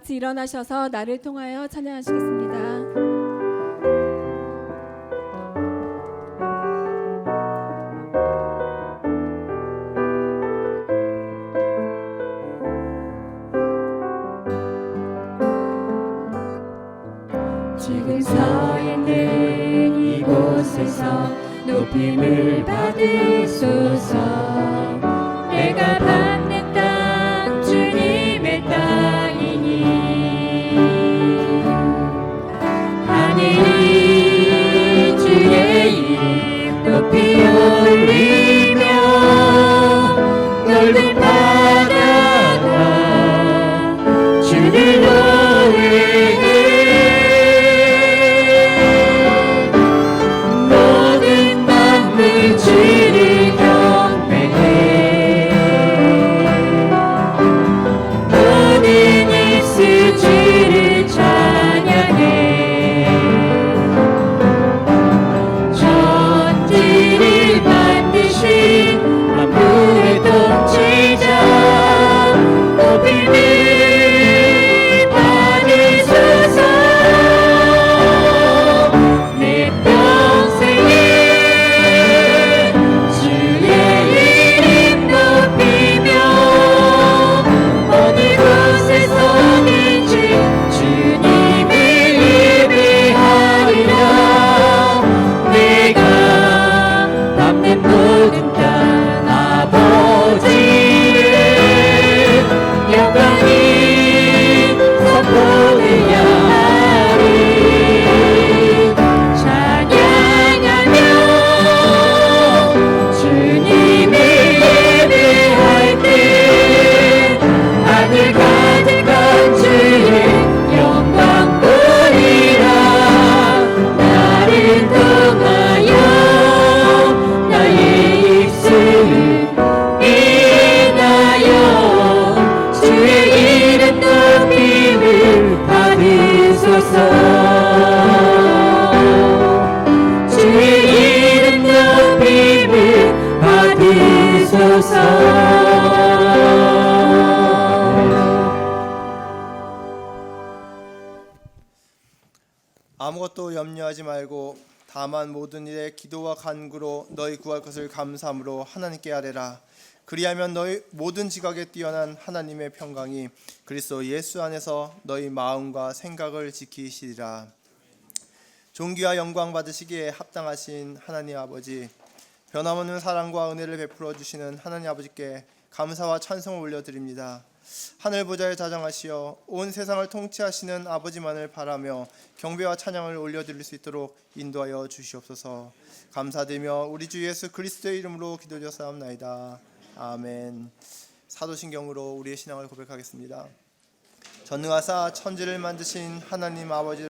같이 일어나셔서 나를 통하여 찬양하시겠습니다. 지금 서 있는 이곳에서 높임을 받으소서. 내가 받는 높임 아무것도 염려하지 말고 다만 모든 일에 기도와 간구로 너희 구할 것을 감사함으로 하나님께 아뢰라. 그리하면 너희 모든 지각에 뛰어난 하나님의 평강이 그리스도 예수 안에서 너희 마음과 생각을 지키시리라. 존귀와 영광 받으시기에 합당하신 하나님 아버지 변함없는 사랑과 은혜를 베풀어 주시는 하나님 아버지께 감사와 찬송을 올려드립니다. 하늘 보좌에 자장하시어 온 세상을 통치하시는 아버지만을 바라며 경배와 찬양을 올려드릴 수 있도록 인도하여 주시옵소서. 감사드리며 우리 주 예수 그리스도의 이름으로 기도드렸사옵나이다. 아멘. 사도신경으로 우리의 신앙을 고백하겠습니다. 전능하사 천지를 만드신 하나님 아버지